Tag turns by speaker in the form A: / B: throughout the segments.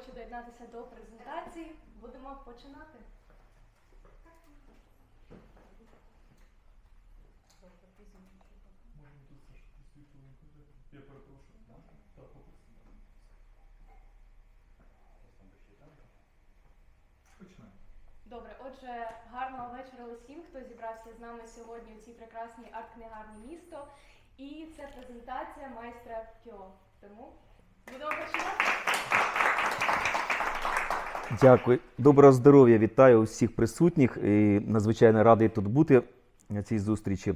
A: хоче доєднатися до презентації, будемо починати.
B: Я перепрошую. Так, попросимо. Почнемо.
A: Добре, отже, гарного вечора усім, хто зібрався з нами сьогодні у цій прекрасній арт-книгарні місто. І це презентація майстра Кьо. Тому будемо починати.
C: Дякую. Доброго здоров'я, вітаю усіх присутніх. І надзвичайно радий тут бути на цій зустрічі.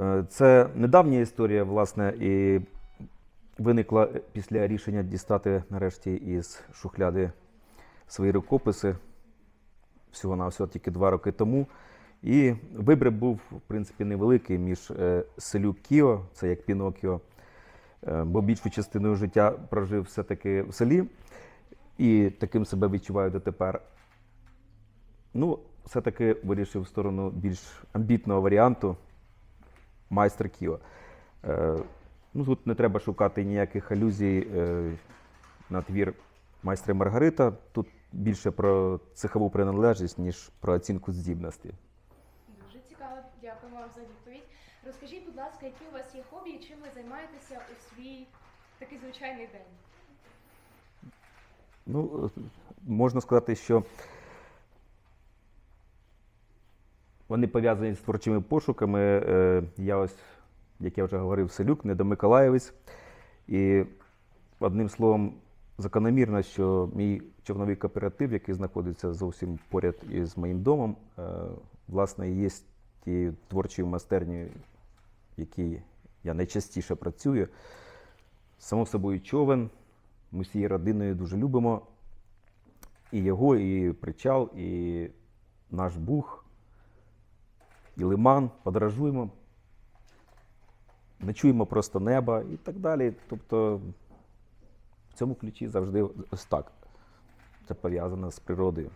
C: Е, Це недавня історія, власне, і виникла після рішення дістати нарешті із шухляди свої рукописи всього на всього тільки два роки тому. І вибір був, в принципі, невеликий між е, селюк Кіо, це як Пінокіо, е, бо більшу частину життя прожив все-таки в селі і таким себе відчуваю дотепер. Ну, все-таки вирішив в сторону більш амбітного варіанту майстер Кіо. Е, ну, тут не треба шукати ніяких алюзій е, на твір майстра Маргарита. Тут більше про цехову приналежність, ніж про оцінку здібності.
A: Дуже цікаво, дякую вам за відповідь. Розкажіть, будь ласка, які у вас є хобі і чим ви займаєтеся у свій такий звичайний день?
C: Ну, можна сказати, що вони пов'язані з творчими пошуками. Е, Я ось, як я вже говорив, селюк, недомиколаєвець. І одним словом, закономірно, що мій човновий кооператив, який знаходиться зовсім поряд із моїм домом, е, власне, є тією творчою майстернею, в якій я найчастіше працюю. Само собою човен. Ми всією родиною дуже любимо і його, і причал, і наш Буг, і лиман, подорожуємо, ночуємо просто неба і так далі. Тобто в цьому ключі завжди ось так. Це пов'язано з природою.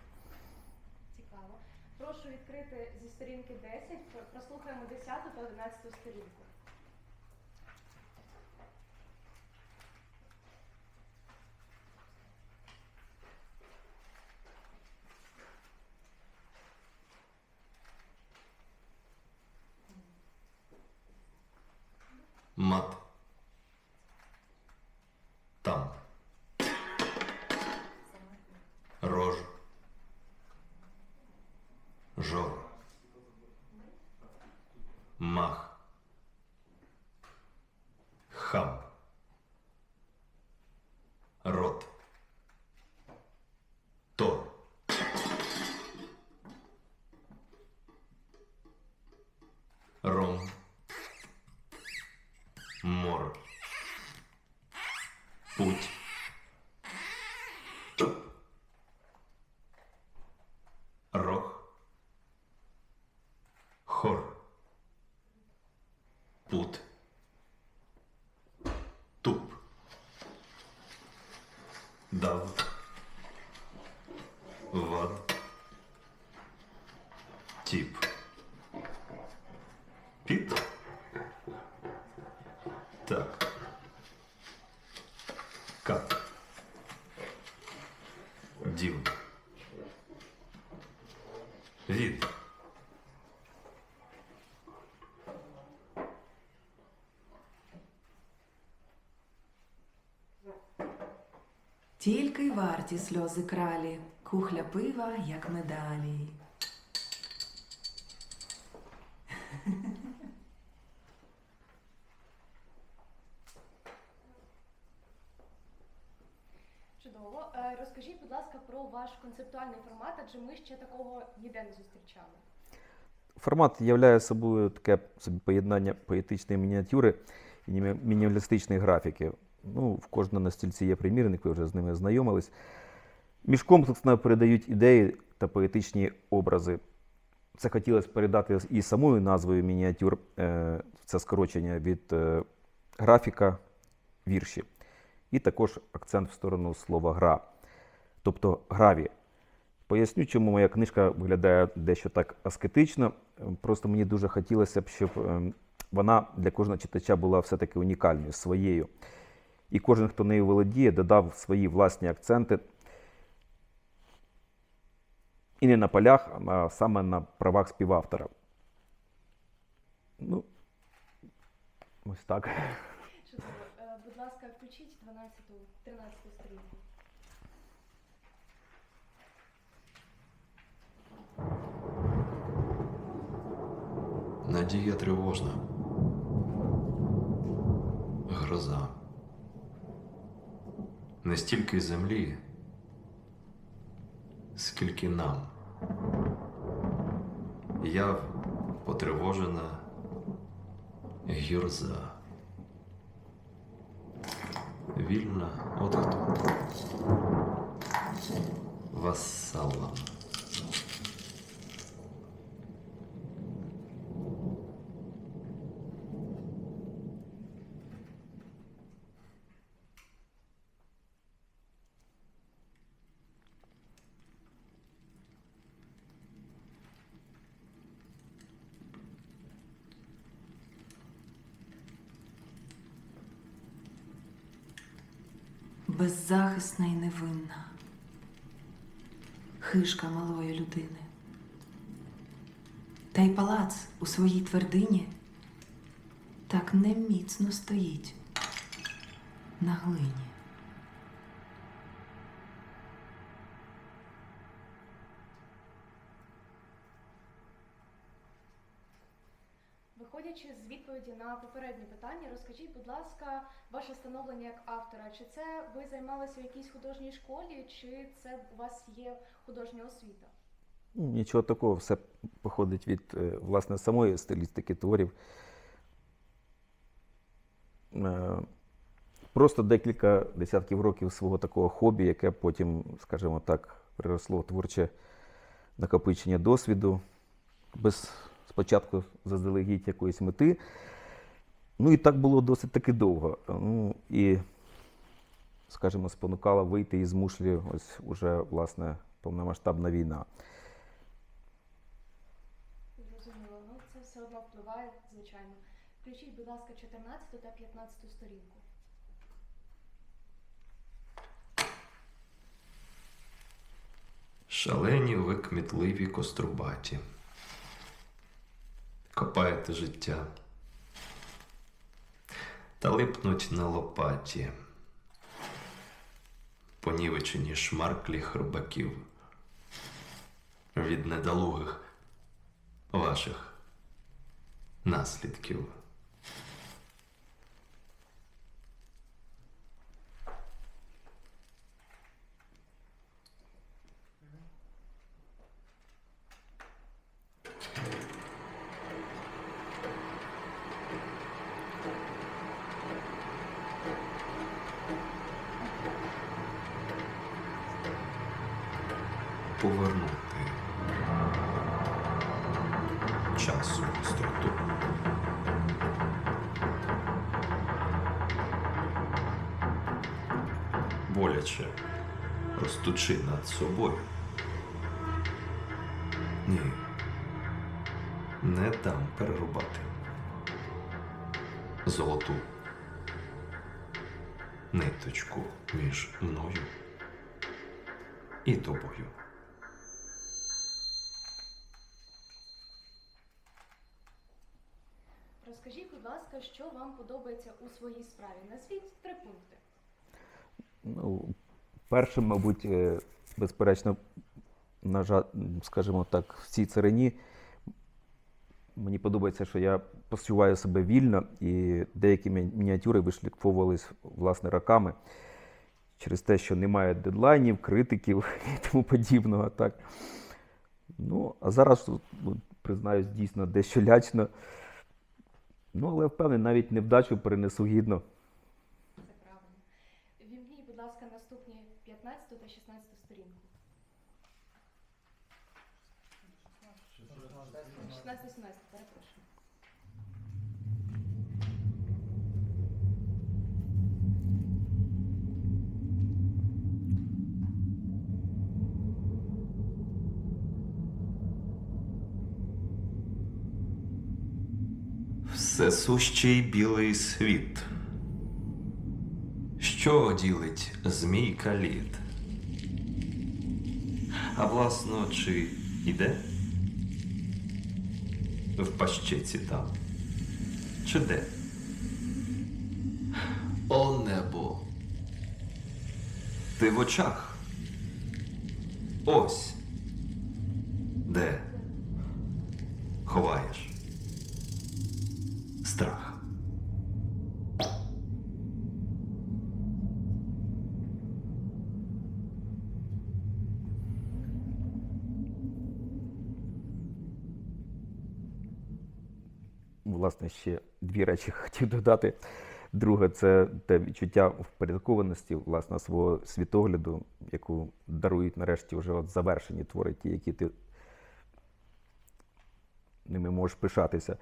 A: Цікаво. Прошу відкрити зі сторінки 10, про- прослухаємо 10 та 11 сторінку.
D: Мат. Там. Рож. Жор. Дав.
E: Тільки й варті сльози кралі, кухля пива, як медалі.
A: Чудово. Е, Розкажіть, будь ласка, про ваш концептуальний формат, адже ми ще такого ніде не зустрічали.
C: Формат являє собою таке собі поєднання поетичної мініатюри і мінімалістичної графіки. Ну, в кожному на стільці є примірник, ви вже з ними знайомились. Міжкомплексно передають ідеї та поетичні образи. Це хотілося передати і самою назвою мініатюр, е, це скорочення від е, графіка вірші. І також акцент в сторону слова гра, тобто граві. Поясню, чому моя книжка виглядає дещо так аскетично. Просто мені дуже хотілося б, щоб е, вона для кожного читача була все-таки унікальною, своєю. І кожен, хто нею володіє, додав свої власні акценти. і не на полях, а саме на правах співавтора. Ну, ось так.
A: Чудово. Е, Будь ласка, включіть 12 13 сторінку.
F: Надія тривожна. Гроза. Не стільки землі, скільки нам. Я потривожена гірза. Вільна от хто. Вассалам.
E: Беззахисна і невинна. Хишка малої людини. Та й палац у своїй твердині так неміцно стоїть на глині.
A: Виходячи з відповіді на попереднє питання, розкажіть, будь ласка, ваше становлення як автора. Чи це ви займалися в якійсь художній школі, чи це у вас є художня освіта?
C: Ну, Нічого такого, все походить від е, власне самої стилістики творів. Е, Просто декілька десятків років свого такого хобі, яке потім, скажімо так, переросло в творче накопичення досвіду, без спочатку заздалегідь якоїсь мети. Ну і так було досить таки довго. Ну і, скажімо, спонукала вийти із мушлі ось уже власне повномасштабна війна.
A: Зрозуміло, ну це все одно впливає, звичайно. Включіть, будь ласка, 14 та 15 сторінку.
F: Шалені ви кмітливі кострубаті. Копаєте життя. Та липнуть на лопаті. Понівечені шмарклі хробаків. Від недолугих ваших наслідків. Повернути часу структуру. Боляче ростучи над собою. Ні. Не дам перерубати. Золоту ниточку між мною і тобою.
A: Розкажіть, будь ласка, що вам подобається у своїй справі? Назвіть три пункти.
C: Ну, першим, мабуть, е, безперечно, на жаль, скажімо так, в цій царині мені подобається, що я почуваю себе вільно, і деякі мініатюри вишліфовувались власне роками через те, що немає дедлайнів, критиків і тому подібного. Так. Ну, а зараз, признаюсь, дійсно дещо лячно. Ну, але впевнений, навіть невдачу перенесу гідно.
A: Це правильно. Вімкніть, будь ласка, наступні 15 та 16 сторінку. 16 17 перепрошую.
F: Всесущий білий світ. Що ділить змійка лід? А власно, чи Іде? В пащеці там. Чи де? О небо. Ти в очах. Ось. Де? Ховаєш.
C: Власне, ще дві речі хотів додати. Друге, це те відчуття впорядкованості власне, свого світогляду, яку дарують нарешті вже от завершені твори, ті, які ти ними можеш пишатися.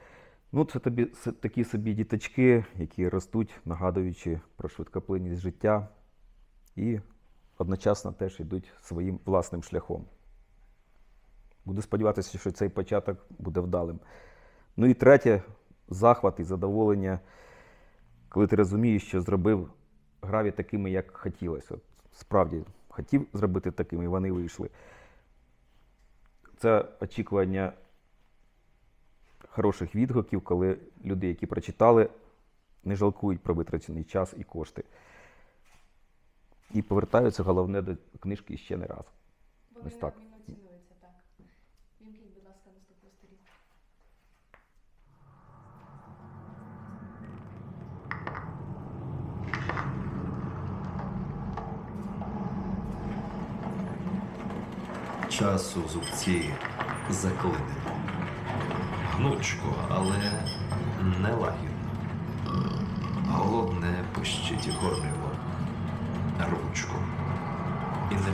C: Ну, це тобі такі собі діточки, які ростуть, нагадуючи про швидкоплинність життя, і одночасно теж йдуть своїм власним шляхом. Буду сподіватися, що цей початок буде вдалим. Ну і третє захват і задоволення, коли ти розумієш, що зробив граві такими, як хотілося. От, справді хотів зробити такими, і вони вийшли. Це очікування хороших відгуків, коли люди, які прочитали, не жалкують про витрачений час і кошти. І повертаються, головне, до книжки ще не раз.
A: Бо
C: Ось так.
A: так. Вімкніть, будь ласка, наступну сторінку.
F: Часу зубці заклинені. Гнучко, але не лагідно. Голодне пищить горниво. Ручку. І не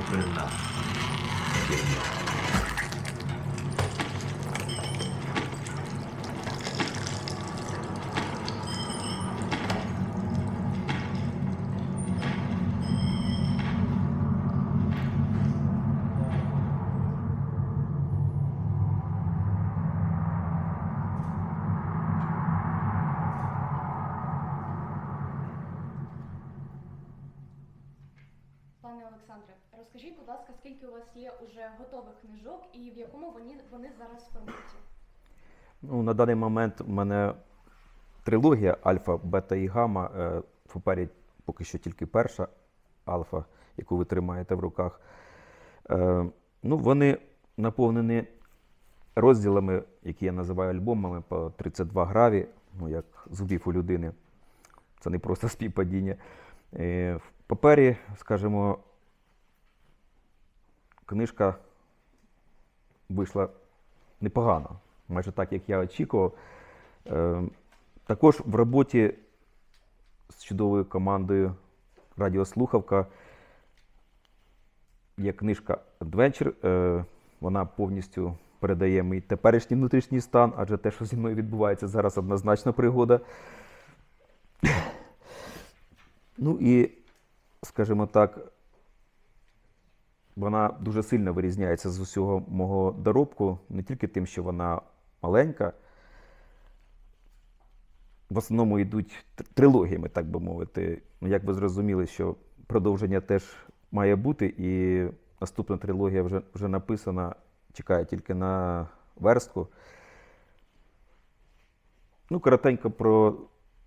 A: Олександре, розкажіть, будь ласка, скільки у вас є уже готових книжок і в якому вони, вони зараз форматі?
C: Ну, на даний момент у мене трилогія Альфа, Бета і Гамма. Е, В папері поки що тільки перша альфа, яку ви тримаєте в руках. Е, Ну, вони наповнені розділами, які я називаю альбомами, по 32 граві, ну, як зубів у людини. Це не просто співпадіння. Е, В папері, скажімо, книжка вийшла непогано, майже так, як я очікував. Е, Також в роботі з чудовою командою Радіослухавка є книжка Adventure. Е, Вона повністю передає мій теперішній внутрішній стан, адже те, що зі мною відбувається зараз, однозначно пригода. Ну і, скажімо так, вона дуже сильно вирізняється з усього мого доробку, не тільки тим, що вона маленька. В основному йдуть трилогіями, так би мовити. Ну, як ви зрозуміли, що продовження теж має бути, і наступна трилогія вже, вже написана, чекає тільки на верстку. Ну, коротенько про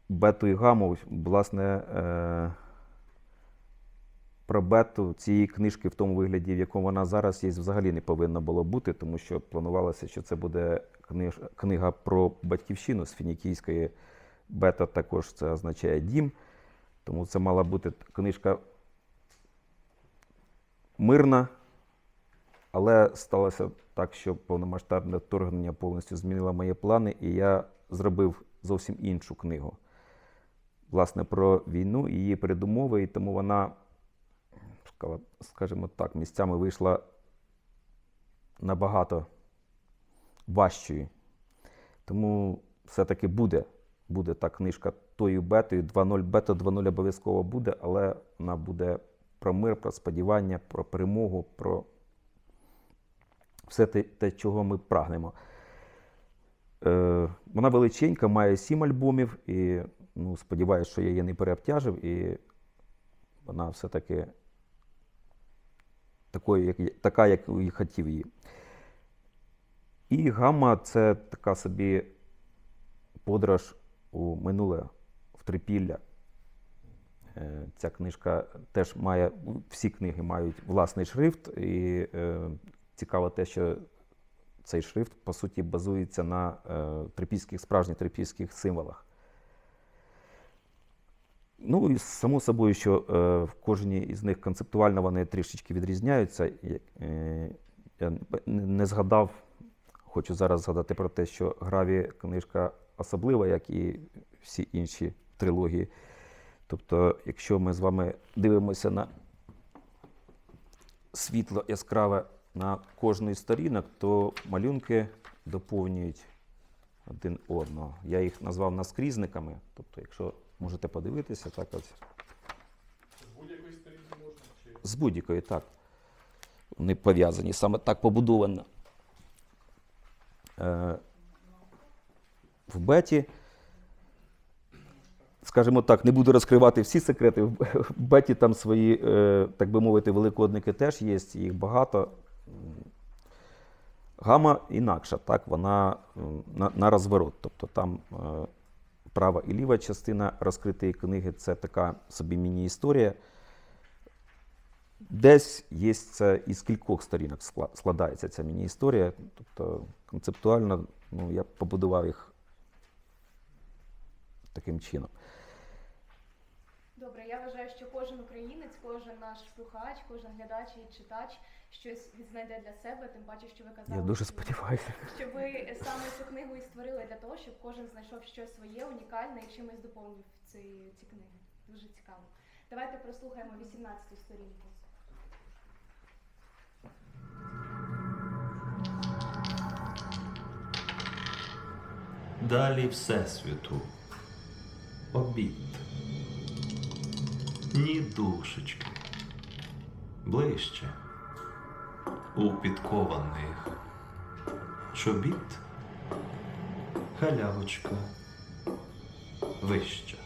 C: бету і гаму. Власне, е- про бету цієї книжки в тому вигляді, в якому вона зараз є, взагалі не повинно було бути, тому що планувалося, що це буде книж, книга про батьківщину з фінікійської. Бета також це означає дім. Тому це мала бути книжка мирна, але сталося так, що повномасштабне вторгнення повністю змінило мої плани, і я зробив зовсім іншу книгу. Власне, про війну і її передумови, і тому вона, скажімо так, місцями вийшла набагато важчою. Тому все-таки буде, буде та книжка тою бетою. 2.0 бета, 2.0 обов'язково буде, але вона буде про мир, про сподівання, про перемогу, про все те, те чого ми прагнемо. Е, вона величенька, має сім альбомів, і ну, сподіваюся, що я її не переобтяжив, і вона все-таки такою, як, така, як я хотів її. І гамма це така собі подорож у минуле, в трипілля. Е, Ця книжка теж має, всі книги мають власний шрифт, і е, цікаво те, що цей шрифт, по суті, базується на е, трипільських, справжніх трипільських символах. Ну і само собою, що е, в кожній із них концептуально вони трішечки відрізняються. І, е, я не- згадав, хочу зараз згадати про те, що Граві книжка особлива, як і всі інші трилогії. Тобто, якщо ми з вами дивимося на світло яскраве на кожну із сторінок, то малюнки доповнюють один одного. Я їх назвав наскрізниками. Тобто, якщо можете подивитися, так ось.
B: З будь-якої сторінки можна чи
C: З будь-якої, так. Вони пов'язані, саме так побудовано. Е, в беті, скажімо так, не буду розкривати всі секрети. В беті там свої, е, так би мовити, великодники теж є, їх багато. Гама інакша, так, вона на, на розворот. Тобто там е, права і ліва частина розкритої книги це така собі міні-історія. Десь є це із кількох сторінок складається ця міні-історія. Тобто концептуально ну, я побудував їх таким чином.
A: Добре, я вважаю, що кожен українець, кожен наш слухач, кожен глядач і читач щось відзнайде для себе, тим паче, що ви казали.
C: Я дуже сподіваюся.
A: що ви саме цю книгу і створили для того, щоб кожен знайшов щось своє, унікальне і чимось доповнив ці, ці книги. Дуже цікаво. Давайте прослухаємо 18 сторінку.
F: Далі Всесвіту. Обід. Ні душечки. Ближче. У підкованих. Чобіт. Халявочка. Вища.